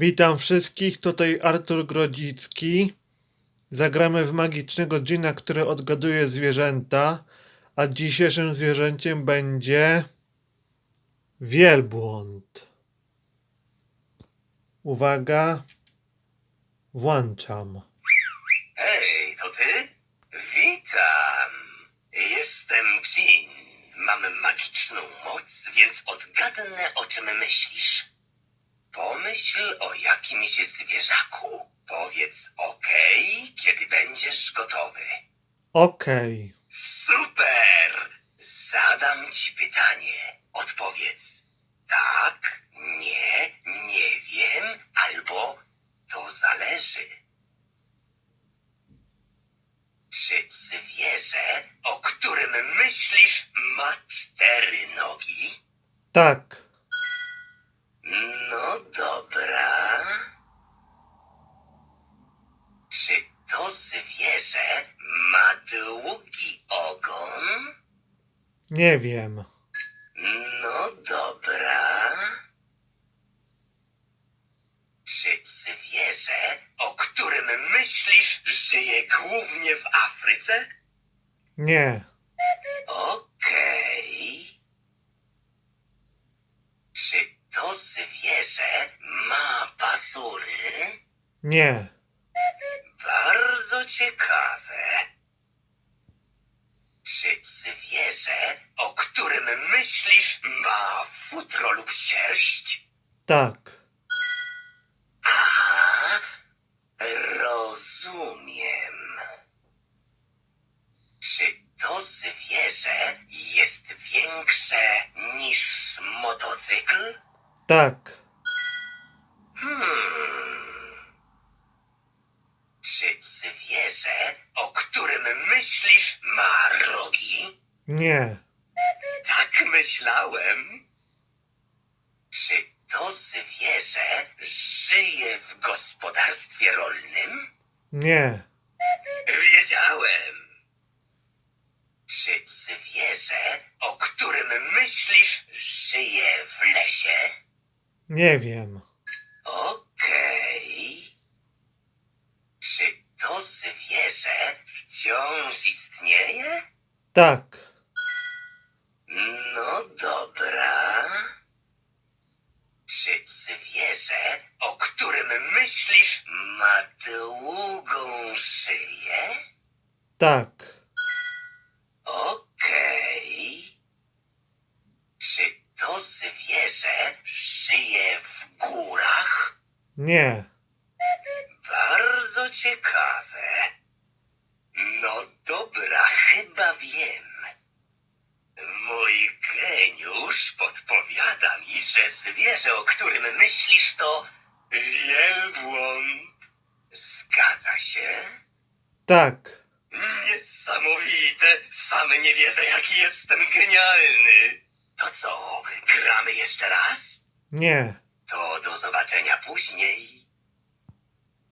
Witam wszystkich, tutaj Artur Grodzicki. Zagramy w magicznego dżina, który odgaduje zwierzęta, a dzisiejszym zwierzęciem będzie wielbłąd. Uwaga, włączam. Hej, to ty? Witam. Jestem Jin. Mam magiczną moc, więc odgadnę, o czym myślisz. Pomyśl o jakimś zwierzaku. Powiedz okej, kiedy będziesz gotowy. Okej, Super! Zadam ci pytanie. Odpowiedz tak, nie, nie wiem, albo to zależy. Czy zwierzę, o którym myślisz, ma cztery nogi? tak, No dobra. Czy to zwierzę ma długi ogon? nie wiem, No dobra. Czy zwierzę, o którym myślisz, żyje głównie w Afryce? nie, Okej. Czy to zwierzę ma pasury? Nie, Bardzo ciekawe. Czy zwierzę, o którym myślisz, ma futro lub sierść? tak, Aha, rozumiem. Czy to zwierzę jest większe niż motocykl? tak, Hmm. Czy zwierzę, o którym myślisz, ma rogi? nie, Tak myślałem. Czy to zwierzę żyje w gospodarstwie rolnym? nie, Wiedziałem. Czy zwierzę, o którym myślisz, żyje w lesie? nie wiem, Okej. Czy to zwierzę wciąż istnieje? Tak, No dobra. Czy zwierzę, o którym myślisz, ma długą szyję? tak, Okej. Czy to zwierzę żyje w górach? nie, Bardzo ciekawe. Że zwierzę, o którym myślisz, to wielbłąd. Zgadza się? tak, Niesamowite! Sam nie wierzę, jaki jestem genialny. To co, gramy jeszcze raz? nie. To do zobaczenia później.